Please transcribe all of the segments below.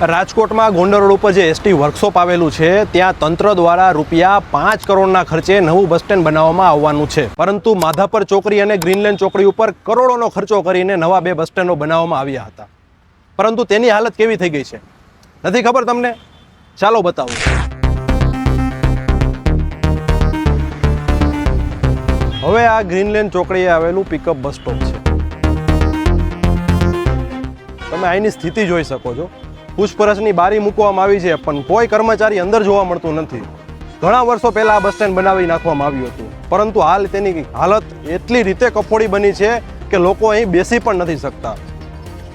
રાજકોટમાં ગોંડલ રોડ ઉપર જે એસટી વર્કશોપ આવેલું છે, ત્યાં તંત્ર દ્વારા રૂપિયા પાંચ કરોડના ખર્ચે નવું બસ સ્ટેન્ડ બનાવવામાં આવવાનું છે. પરંતુ માધાપર ચોકડી અને ગ્રીનલેન્ડ ચોકડી ઉપર કરોડોનો ખર્ચો કરીને નવા બે બસ સ્ટેન્ડો બનાવવામાં આવ્યા હતા. પરંતુ તેની હાલત કેવી થઈ ગઈ છે? નથી ખબર તમને? ચાલો બતાવું. હવે આ ગ્રીનલેન્ડ ચોકડીએ આવેલું પિકઅપ બસ સ્ટોપ છે. તમે અહીંની સ્થિતિ જોઈ શકો છો. પૂછપરછની બારી મૂકવામાં આવી છે, પણ કોઈ કર્મચારી અંદર જોવા મળતું નથી. ઘણા વર્ષો પહેલા આ બસ સ્ટેન્ડ બનાવી નાખવામાં આવ્યું હતું. પરંતુ હાલ તેની હાલત એટલી રીતે કફોડી બની છે કે લોકો અહીં બેસી પણ નથી શકતા.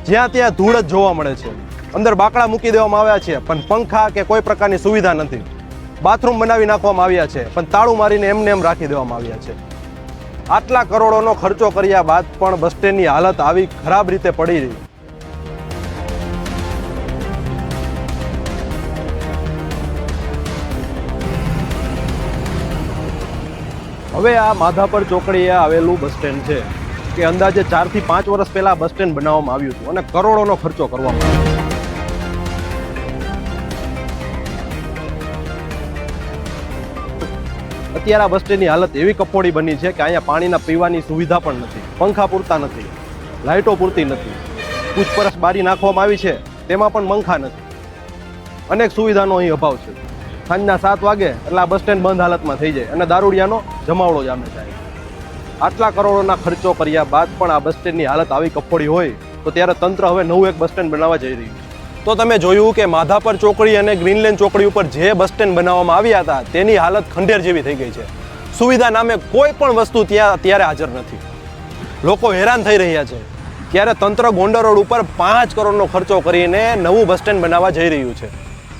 જ્યાં ત્યાં ધૂળ જ જોવા મળે છે. અંદર બાકડા મૂકી દેવામાં આવ્યા છે, પણ પંખા કે કોઈ પ્રકારની સુવિધા નથી. બાથરૂમ બનાવી નાખવામાં આવ્યા છે, પણ તાળું મારીને એમને એમ રાખી દેવામાં આવ્યા છે. આટલા કરોડોનો ખર્ચો કર્યા બાદ પણ બસ સ્ટેન્ડની હાલત આવી ખરાબ રીતે પડી રહી. હવે આ માધાપર ચોકડીએ આવેલું બસ સ્ટેન્ડ છે, કે અંદાજે ચારથી પાંચ વર્ષ પહેલા બસ સ્ટેન્ડ બનાવવામાં આવ્યું હતું અને કરોડોનો ખર્ચો કરવામાં આવ્યો. અત્યારે બસ સ્ટેન્ડની હાલત એવી કફોડી બની છે કે અહીંયા પાણીના પીવાની સુવિધા પણ નથી, પંખા પૂરતા નથી, લાઇટો પૂરતી નથી, પૂછપરછ બારી નાખવામાં આવી છે, તેમાં પણ પંખા નથી. અનેક સુવિધાનો અહીં અભાવ છે. સાંજના સાત વાગે એટલે આ બસ સ્ટેન્ડ બંધ હાલતમાં થઈ જાય અને દારૂડિયાનો જમાવડો જામે જાય આટલા કરોડોના ખર્ચો કર્યા બાદ પણ આ બસ સ્ટેન્ડની હાલત આવી કફોડી હોય તો ત્યારે તંત્ર હવે નવું એક બસ સ્ટેન્ડ બનાવવા જઈ રહ્યું તો તમે જોયું કે માધાપર ચોકડી અને ગ્રીનલેન્ડ ચોકડી ઉપર જે બસ સ્ટેન્ડ બનાવવામાં આવ્યા હતા, તેની હાલત ખંડેર જેવી થઈ ગઈ છે. સુવિધા નામે કોઈ પણ વસ્તુ ત્યાં અત્યારે હાજર નથી. લોકો હેરાન થઈ રહ્યા છે. ત્યારે તંત્ર ગોંડલ રોડ ઉપર પાંચ કરોડનો ખર્ચો કરીને નવું બસ સ્ટેન્ડ બનાવવા જઈ રહ્યું છે.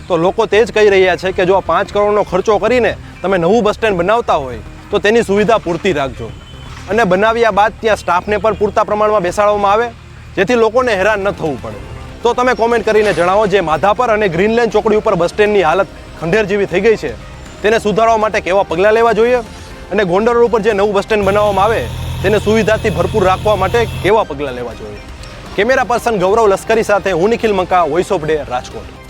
તો લોકો તે જ કહી રહ્યા છે કે જો પાંચ કરોડનો ખર્ચો કરીને તમે નવું બસ સ્ટેન્ડ બનાવતા હોય, તો તેની સુવિધા પૂરતી રાખજો. અને બનાવ્યા બાદ ત્યાં સ્ટાફને પણ પૂરતા પ્રમાણમાં બેસાડવામાં આવે, જેથી લોકોને હેરાન ન થવું પડે. તો તમે કોમેન્ટ કરીને જણાવો જે માધાપર અને ગ્રીનલેન્ડ ચોકડી ઉપર બસ સ્ટેન્ડની હાલત ખંડેર જેવી થઈ ગઈ છે, તેને સુધારવા માટે કેવા પગલાં લેવા જોઈએ? અને ગોંડલ ઉપર જે નવું બસ સ્ટેન્ડ બનાવવામાં આવે, તેને સુવિધાથી ભરપૂર રાખવા માટે કેવા પગલાં લેવા જોઈએ? કેમેરા પર્સન ગૌરવ લશ્કરી સાથે હું Nikhil Manka voice of day Rajkot.